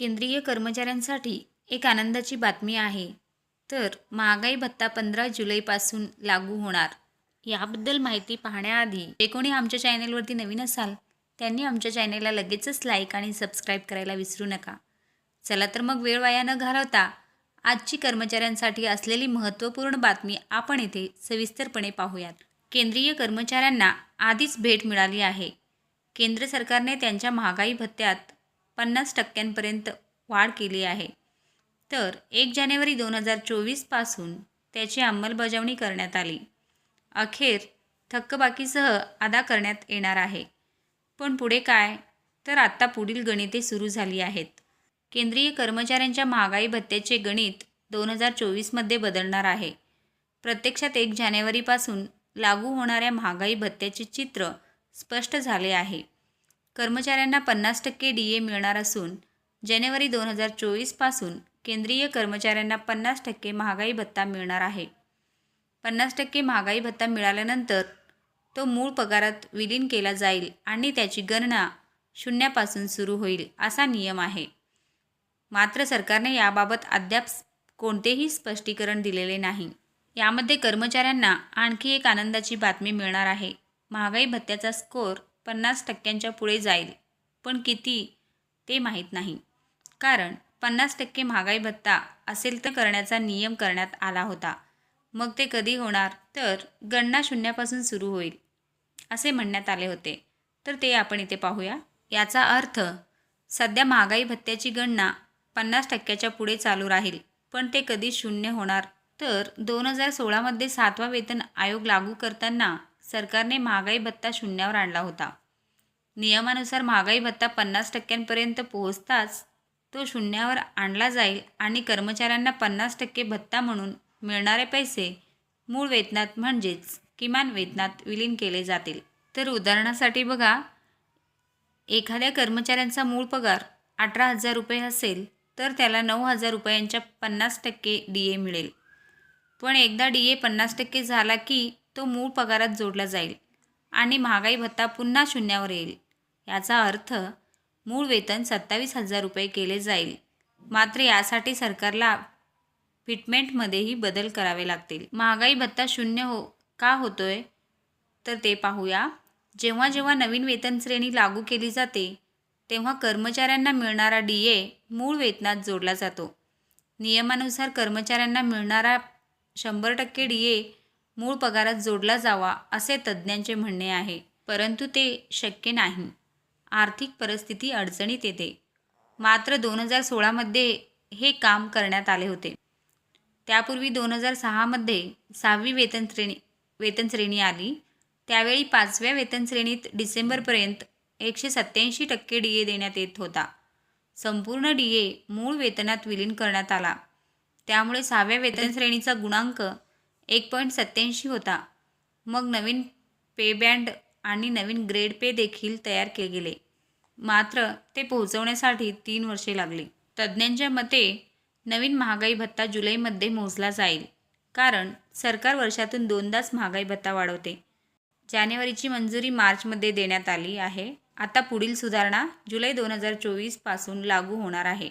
केंद्रीय कर्मचाऱ्यांसाठी एक आनंदाची बातमी आहे. तर महागाई भत्ता पंधरा जुलैपासून लागू होणार. याबद्दल माहिती पाहण्याआधी जे कोणी आमच्या चॅनेलवरती नवीन असाल त्यांनी आमच्या चॅनेलला लगेचच लाईक आणि सबस्क्राईब करायला विसरू नका. चला तर मग वेळ वाया न घालवता आजची कर्मचाऱ्यांसाठी असलेली महत्त्वपूर्ण बातमी आपण येथे सविस्तरपणे पाहूयात. केंद्रीय कर्मचाऱ्यांना आधीच भेट मिळाली आहे. केंद्र सरकारने त्यांच्या महागाई भत्त्यात पन्नास टक्क्यांपर्यंत वाढ केली आहे. तर एक जानेवारी दोन हजार चोवीसपासून त्याची अंमलबजावणी करण्यात आली. अखेर थक्कबाकीसह अदा करण्यात येणार आहे. पण पुढे काय? तर आत्ता पुढील गणिते सुरू झाली आहेत. केंद्रीय कर्मचाऱ्यांच्या महागाई भत्त्याचे गणित दोन हजार चोवीसमध्ये बदलणार आहे. प्रत्यक्षात एक जानेवारीपासून लागू होणाऱ्या महागाई भत्त्याचे चित्र स्पष्ट झाले आहे. कर्मचाऱ्यांना पन्नास टक्के डी ए मिळणार असून जानेवारी दोन हजार चोवीसपासून केंद्रीय कर्मचाऱ्यांना पन्नास टक्के महागाई भत्ता मिळणार आहे. पन्नास टक्के महागाई भत्ता मिळाल्यानंतर तो मूळ पगारात विलीन केला जाईल आणि त्याची गणना शून्यापासून सुरू होईल असा नियम आहे. मात्र सरकारने याबाबत अद्याप कोणतेही स्पष्टीकरण दिलेले नाही. यामध्ये कर्मचाऱ्यांना आणखी एक आनंदाची बातमी मिळणार आहे. महागाई भत्त्याचा स्कोर पन्नास टक्क्यांच्या पुढे जाईल. पण किती? ते माहीत नाही. कारण पन्नास टक्के महागाई भत्ता असेल तर करण्याचा नियम करण्यात आला होता. मग ते कधी होणार? तर गणना शून्यापासून सुरू होईल. असे म्हणण्यात आले होते. तर ते आपण इथे पाहूया. याचा अर्थ सध्या महागाई भत्त्याची गणना पन्नास टक्क्याच्या पुढे चालू राहील. पण ते कधी शून्य होणार? तर दोन हजार सोळामध्ये सातवा वेतन आयोग लागू करताना सरकारने महागाई भत्ता शून्यावर आणला होता. नियमानुसार महागाई भत्ता पन्नास टक्क्यांपर्यंत पोहोचताच तो शून्यावर आणला जाईल आणि कर्मचाऱ्यांना पन्नास टक्के भत्ता म्हणून मिळणारे पैसे मूळ वेतनात म्हणजेच किमान वेतनात विलीन केले जातील. तर उदाहरणासाठी बघा एखाद्या कर्मचाऱ्यांचा मूळ पगार अठरा हजार रुपये असेल तर त्याला नऊ हजार रुपयांच्या पन्नास टक्के डी ए मिळेल. पण एकदा डी ए पन्नास टक्के झाला की तो मूळ पगारात जोडला जाईल आणि महागाई भत्ता पुन्हा शून्यावर येईल. याचा अर्थ मूळ वेतन सत्तावीस हजार रुपये केले जाईल. मात्र यासाठी सरकारला फिटमेंटमध्येही बदल करावे लागतील. महागाई भत्ता शून्य हो का होतोय? तर ते पाहूया. जेव्हा जेव्हा नवीन वेतन श्रेणी लागू केली जाते तेव्हा कर्मचाऱ्यांना मिळणारा डी ए मूळ वेतनात जोडला जातो. नियमानुसार कर्मचाऱ्यांना मिळणारा शंभर टक्के डी ए मूळ पगारात जोडला जावा असे तज्ज्ञांचे म्हणणे आहे परंतु ते शक्य नाही. आर्थिक परिस्थिती अडचणीत येते. मात्र दोन हजार सोळामध्ये हे काम करण्यात आले होते. त्यापूर्वी दोन हजार सहामध्ये सहावी वेतन श्रेणी वेतन श्रेणी आली. त्यावेळी पाचव्या वेतन श्रेणीत डिसेंबरपर्यंत एकशे सत्याऐंशी टक्के डी ए देण्यात येत होता. संपूर्ण डी ए मूळ वेतनात विलीन करण्यात आला. त्यामुळे सहाव्या वेतन श्रेणीचा गुणांक एक पॉईंट सत्त्याऐंशी होता. मग नवीन पे बँड आणि नवीन ग्रेड पे देखील तयार केले गेले. मात्र ते पोहोचवण्यासाठी तीन वर्षे लागली. तज्ज्ञांच्या मते नवीन महागाई भत्ता जुलैमध्ये मोजला जाईल. कारण सरकार वर्षातून दोनदाच महागाई भत्ता वाढवते. जानेवारीची मंजुरी मार्चमध्ये देण्यात आली आहे. आता पुढील सुधारणा जुलै दोन हजार चोवीसपासून लागू होणार आहे.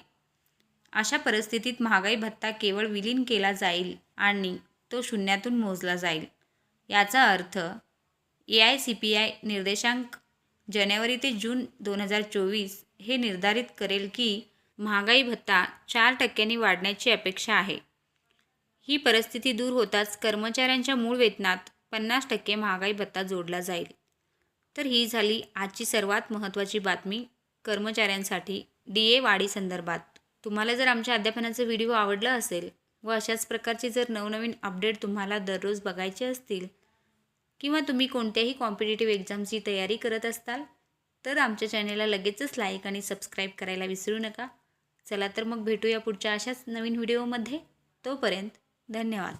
अशा परिस्थितीत महागाई भत्ता केवळ विलीन केला जाईल आणि तो शून्यातून मोजला जाईल. याचा अर्थ A I C P I निर्देशांक जानेवारी ते जून दोन हजार चोवीस हे निर्धारित करेल की महागाई भत्ता चार टक्क्यांनी वाढण्याची अपेक्षा आहे. ही परिस्थिती दूर होताच कर्मचाऱ्यांच्या मूळ वेतनात पन्नास टक्के महागाई भत्ता जोडला जाईल. तर ही झाली आजची सर्वात महत्त्वाची बातमी कर्मचाऱ्यांसाठी. डी ए वाढी संदर्भात. तुम्हाला जर आमच्या अध्यापनाचं व्हिडिओ आवडला असेल व अशाच प्रकारचे जर नवनवीन अपडेट तुम्हाला दररोज बघायचे असतील किंवा तुम्ही कोणत्याही कॉम्पिटेटिव्ह एक्झामची तयारी करत असताल तर आमच्या चॅनेलला लगेचच लाईक आणि सबस्क्राईब करायला विसरू नका. चला तर मग भेटूया पुढच्या अशाच नवीन व्हिडिओमध्ये तोपर्यंत धन्यवाद.